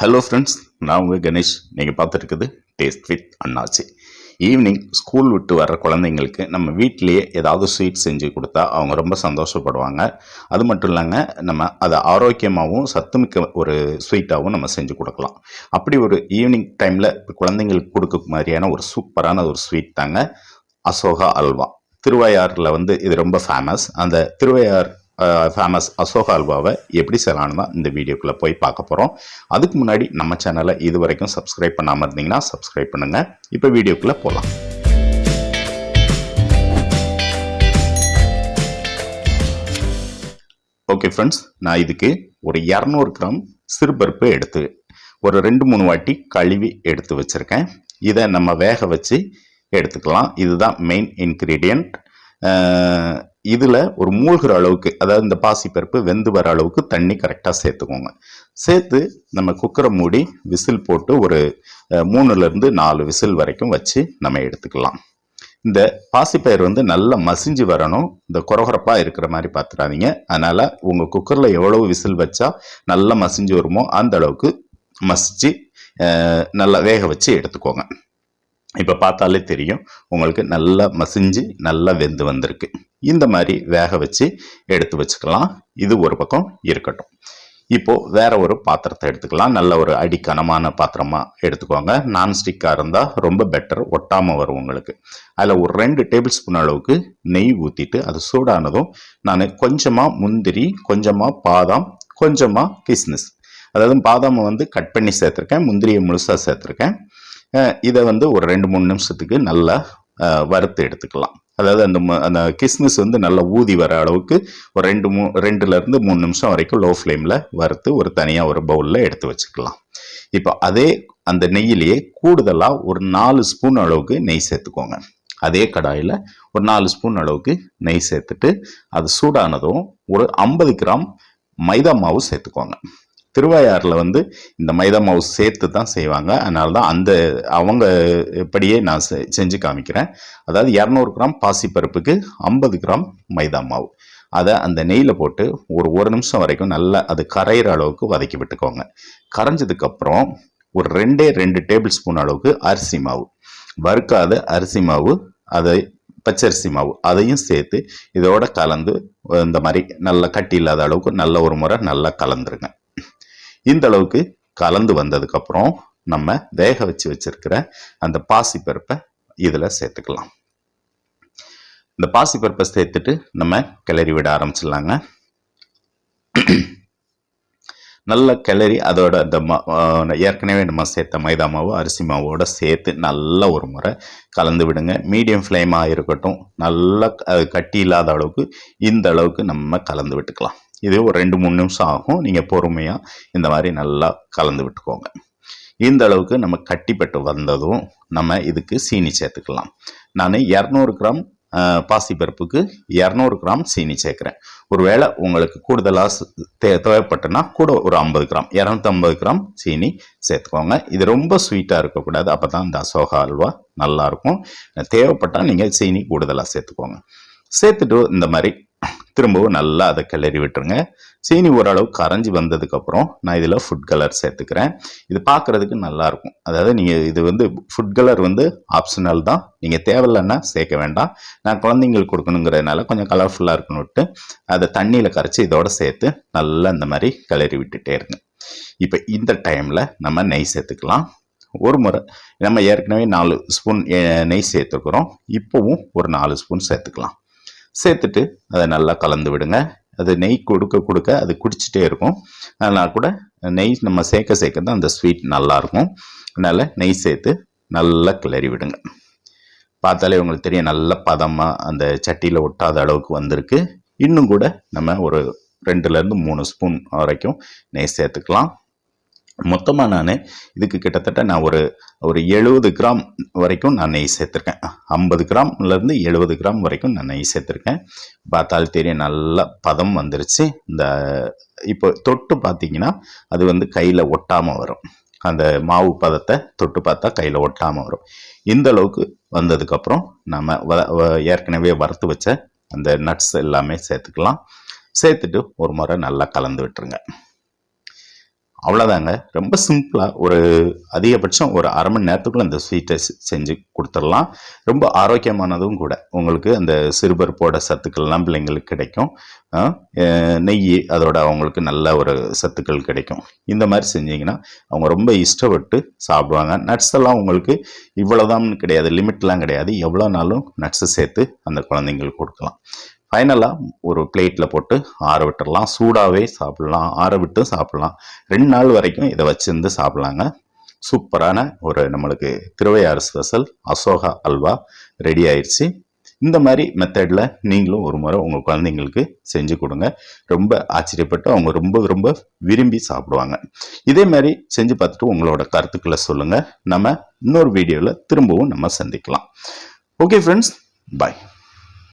Hello friends நான் உங்கள் கணேஷ். நீங்கள் பார்த்துருக்குது taste with Annachi. Evening school விட்டு வர்ற குழந்தைங்களுக்கு நம்ம வீட்டிலேயே ஏதாவது ஸ்வீட் செஞ்சு கொடுத்தா அவங்க ரொம்ப சந்தோஷப்படுவாங்க. அது மட்டும் இல்லைங்க நம்ம அதை ஆரோக்கியமாகவும் சத்துமிக்க ஒரு ஸ்வீட்டாகவும் நம்ம செஞ்சு கொடுக்கலாம். அப்படி ஒரு ஈவினிங் டைமில் குழந்தைங்களுக்கு கொடுக்க மாதிரியான ஒரு சூப்பரான ஒரு ஸ்வீட் தாங்க அசோகா அல்வா. திருவையாறில் வந்து இது ரொம்ப ஃபேமஸ் அந்த திருவையார் ஃபேமஸ் அசோகா அல்வாவை எப்படி செய்யலான்னு தான் இந்த வீடியோக்குள்ளே போய் பார்க்க போகிறோம் அதுக்கு முன்னாடி நம்ம சேனலை இது வரைக்கும் சப்ஸ்கிரைப் பண்ணாமல் இருந்தீங்கன்னா சப்ஸ்கிரைப் பண்ணுங்கள் இப்போ வீடியோக்குள்ளே போகலாம் ஓகே ஃப்ரெண்ட்ஸ் நான் இதுக்கு ஒரு இரநூறு கிராம் சிறுபருப்பு எடுத்து ஒரு ரெண்டு மூணு வாட்டி கழுவி எடுத்து வச்சுருக்கேன். இதை நம்ம வேக வச்சு எடுத்துக்கலாம். இதுதான் மெயின் இன்க்ரீடியண்ட் இதில் ஒரு மூழ்கிற அளவுக்கு அதாவது இந்த பாசிப்பருப்பு வெந்து வர அளவுக்கு தண்ணி கரெக்டாக சேர்த்துக்கோங்க. சேர்த்து நம்ம குக்கரை மூடி விசில் போட்டு ஒரு மூணுலேருந்து நாலு விசில் வரைக்கும் வச்சு நம்ம எடுத்துக்கலாம். இந்த பாசிப்பயிர் வந்து நல்லா மசிஞ்சு வரணும். இந்த குறகுறப்பாக இருக்கிற மாதிரி பார்த்துடாதீங்க அதனால் உங்கள் குக்கரில் எவ்வளவு விசில் வச்சா நல்லா மசிஞ்சு வருமோ அந்த அளவுக்கு மசிச்சு நல்லா வேக வச்சு எடுத்துக்கோங்க. இப்போ பார்த்தாலே தெரியும். உங்களுக்கு நல்லா மசிஞ்சு நல்லா வெந்து வந்திருக்கு. இந்த மாதிரி வேக வச்சு எடுத்து வச்சுக்கலாம். இது ஒரு பக்கம் இருக்கட்டும். இப்போது வேற ஒரு பாத்திரத்தை எடுத்துக்கலாம். நல்ல ஒரு அடிக்கனமான பாத்திரமாக எடுத்துக்கோங்க. நான்ஸ்டிக்காக இருந்தால் ரொம்ப பெட்டர் ஒட்டாமல் வரும் உங்களுக்கு. அதில் ஒரு ரெண்டு டேபிள் ஸ்பூன் அளவுக்கு நெய் ஊற்றிட்டு அது சூடானதும் நான் கொஞ்சமாக முந்திரி கொஞ்சமாக பாதாம் கொஞ்சமாக கிஸ்மிஸ். அதாவது பாதாமை வந்து கட் பண்ணி சேர்த்துருக்கேன். முந்திரியை முழுசாக சேர்த்துருக்கேன். இதை வந்து ஒரு ரெண்டு மூணு நிமிஷத்துக்கு நல்லா வறுத்து எடுத்துக்கலாம். அதாவது அந்த ம- அந்த கிஸ்மிஸ் வந்து நல்லா ஊதி வர அளவுக்கு ஒரு ரெண்டு மூ ரெண்டுலேருந்து மூணு நிமிஷம் வரைக்கும் லோ ஃப்ளேமில் வறுத்து ஒரு தனியாக ஒரு பவுலில் எடுத்து வச்சுக்கலாம். இப்போ அதே அந்த நெய்யிலேயே கூடுதலாக ஒரு நாலு ஸ்பூன் அளவுக்கு நெய் சேர்த்துக்கோங்க. அதே கடாயில் ஒரு நாலு ஸ்பூன் அளவுக்கு நெய் சேர்த்துட்டு அது சூடானதும் ஒரு ஐம்பது கிராம் மைதா மாவு சேர்த்துக்கோங்க. திருவையாறில் வந்து இந்த மைதா மாவு சேர்த்து தான் செய்வாங்க. அதனால தான் அந்த அவங்க இப்படியே நான் செ- செஞ்சு காமிக்கிறேன். அதாவது இரநூறு கிராம் பாசிப்பருப்புக்கு ஐம்பது கிராம் மைதா மாவு. அதை அந்த நெய்யில் போட்டு ஒரு ஒரு நிமிஷம் வரைக்கும் நல்லா அது கரையிற அளவுக்கு வதக்கி விட்டுக்கோங்க. கரைஞ்சதுக்கப்புறம் ஒரு ரெண்டே ரெண்டு டேபிள் ஸ்பூன் அளவுக்கு அரிசி மாவு. வறுக்காத அரிசி மாவு அதை பச்சரிசி மாவு அதையும் சேர்த்து இதோட கலந்து இந்த மாதிரி நல்லா கட்டி இல்லாத அளவுக்கு நல்ல ஒரு முறை நல்லா கலந்துருங்க. இந்த அளவுக்கு கலந்து வந்ததுக்கப்புறம் நம்ம வேக வச்சு வச்சிருக்கிற அந்த பாசிப்பருப்பை இதில் சேர்த்துக்கலாம். இந்த பாசிப்பருப்பை சேர்த்துட்டு நம்ம கிளறி விட ஆரம்பிச்சிடலாங்க. நல்ல கிளறி அதோட இந்த ஏற்கனவே நம்ம சேர்த்த மைதா மாவு அரிசி மாவோட சேர்த்து நல்ல ஒரு முறை கலந்து விடுங்க. மீடியம் ஃப்ளேமாக இருக்கட்டும். நல்லா கட்டி இல்லாத அளவுக்கு இந்த அளவுக்கு நம்ம கலந்து விட்டுக்கலாம். இது ஒரு ரெண்டு மூணு நிமிஷம் ஆகும். நீங்கள் பொறுமையாக இந்த மாதிரி நல்லா கலந்து விட்டுக்கோங்க. இந்த அளவுக்கு நம்ம கட்டிப்பட்டு வந்ததும் நம்ம இதுக்கு சீனி சேர்த்துக்கலாம். நான் இரநூறு கிராம் ஆஹ், பாசிப்பருப்புக்கு இரநூறு கிராம் சீனி சேர்க்குறேன். ஒருவேளை உங்களுக்கு கூடுதலாக தே தேவைப்பட்டனா கூட ஒரு ஐம்பது கிராம் இரநூத்தம்பது கிராம் சீனி சேர்த்துக்கோங்க. இது ரொம்ப ஸ்வீட்டாக இருக்கக்கூடாது. அப்போ தான் இந்த அசோகா அல்வா நல்லாயிருக்கும் தேவைப்பட்டால் நீங்கள் சீனி கூடுதலாக சேர்த்துக்கோங்க. சேர்த்துட்டு இந்த மாதிரி திரும்பவும் நல்லா அதை கிளறி விட்டுருங்க. சீனி ஓரளவு கரைஞ்சி வந்ததுக்கப்புறம் நான் இதில் ஃபுட் கலர் சேர்த்துக்கிறேன். இது பார்க்குறதுக்கு நல்லாயிருக்கும் அதாவது நீங்கள் இது வந்து ஃபுட் கலர் வந்து ஆப்ஷனல் தான். நீங்கள் தேவையில்லைன்னா சேர்க்க வேண்டாம். நான் குழந்தைங்களுக்கு கொடுக்கணுங்கிறதுனால கொஞ்சம் கலர்ஃபுல்லாக இருக்கணும்ட்டு அதை தண்ணியில் கரைச்சி இதோட சேர்த்து நல்லா இந்த மாதிரி கிளறி விட்டுட்டே இருங்க. இப்போ இந்த டைமில் நம்ம நெய் சேர்த்துக்கலாம். ஒரு முறை நம்ம ஏற்கனவே நாலு ஸ்பூன் நெய் சேர்த்துக்கிறோம் இப்போவும் ஒரு நாலு ஸ்பூன் சேர்த்துக்கலாம். சேர்த்துட்டு அதை நல்லா கலந்து விடுங்க. அது நெய் கொடுக்க கொடுக்க அது குடிச்சிட்டே இருக்கும். அதனால் கூட நெய் நம்ம சேர்க்க சேர்க்க தான் அந்த ஸ்வீட் நல்லாயிருக்கும் அதனால் நெய் சேர்த்து நல்லா கிளறி விடுங்க. பார்த்தாலே உங்களுக்கு தெரியும் நல்ல பதமாக அந்த சட்டியில் ஒட்டாத அளவுக்கு வந்திருக்கு. இன்னும் கூட நம்ம ஒரு ரெண்டுலேருந்து மூணு ஸ்பூன் வரைக்கும் நெய் சேர்த்துக்கலாம். மொத்தமாக நான் இதுக்கு கிட்டத்தட்ட நான் ஒரு ஒரு எழுபது கிராம் வரைக்கும் நான் நெய் சேர்த்துருக்கேன். ஐம்பது கிராம்லேருந்து எழுபது கிராம் வரைக்கும் நான் நெய் சேர்த்துருக்கேன். பார்த்தால் தெரியும் நல்ல பதம் வந்துருச்சு. இந்த இப்போ தொட்டு பார்த்தீங்கன்னா அது வந்து கையில் ஒட்டாமல் வரும். அந்த மாவு பதத்தை தொட்டு பார்த்தா கையில் ஒட்டாமல் வரும். இந்த அளவுக்கு வந்ததுக்கப்புறம் நம்ம வ- வ- ஏற்கனவே வறுத்து வச்ச அந்த நட்ஸ் எல்லாமே சேர்த்துக்கலாம். சேர்த்துட்டு ஒரு முறை நல்லா கலந்து விட்டுருங்க. அவ்வளோதாங்க ரொம்ப சிம்பிளாக ஒரு அதிகபட்சம் ஒரு அரை மணி நேரத்துக்குள்ள அந்த ஸ்வீட்டை செஞ்சு கொடுத்துடலாம். ரொம்ப ஆரோக்கியமானதும் கூட. உங்களுக்கு அந்த சிறுபருப்போட சத்துக்கள்லாம் பிள்ளைங்களுக்கு கிடைக்கும். நெய் அதோட அவங்களுக்கு நல்ல ஒரு சத்துக்கள் கிடைக்கும். இந்த மாதிரி செஞ்சீங்கன்னா அவங்க ரொம்ப இஷ்டப்பட்டு சாப்பிடுவாங்க. நட்ஸ் எல்லாம் உங்களுக்கு இவ்வளோதான்னு கிடையாது. லிமிட்லாம் கிடையாது. எவ்வளோ நாளும் நட்ஸை சேர்த்து அந்த குழந்தைங்களுக்கு கொடுக்கலாம். ஃபைனலாக ஒரு பிளேட்டில் போட்டு ஆற விட்டுடலாம் சூடாகவே சாப்பிட்லாம். ஆற விட்டு சாப்பிட்லாம். ரெண்டு நாள் வரைக்கும் இதை வச்சுருந்து சாப்பிட்லாங்க. சூப்பரான ஒரு நம்மளுக்கு திருவையாறு ஸ்பெஷல் அசோகா அல்வா ரெடி ஆயிடுச்சு இந்த மாதிரி மெத்தடில் நீங்களும் ஒரு முறை உங்கள் குழந்தைங்களுக்கு செஞ்சு கொடுங்க. ரொம்ப ஆச்சரியப்பட்டு அவங்க ரொம்ப ரொம்ப விரும்பி சாப்பிடுவாங்க. இதே மாதிரி செஞ்சு பார்த்துட்டு உங்களோட கருத்துக்களை சொல்லுங்கள் நம்ம இன்னொரு வீடியோவில் திரும்பவும் நம்ம சந்திக்கலாம். Okay friends bye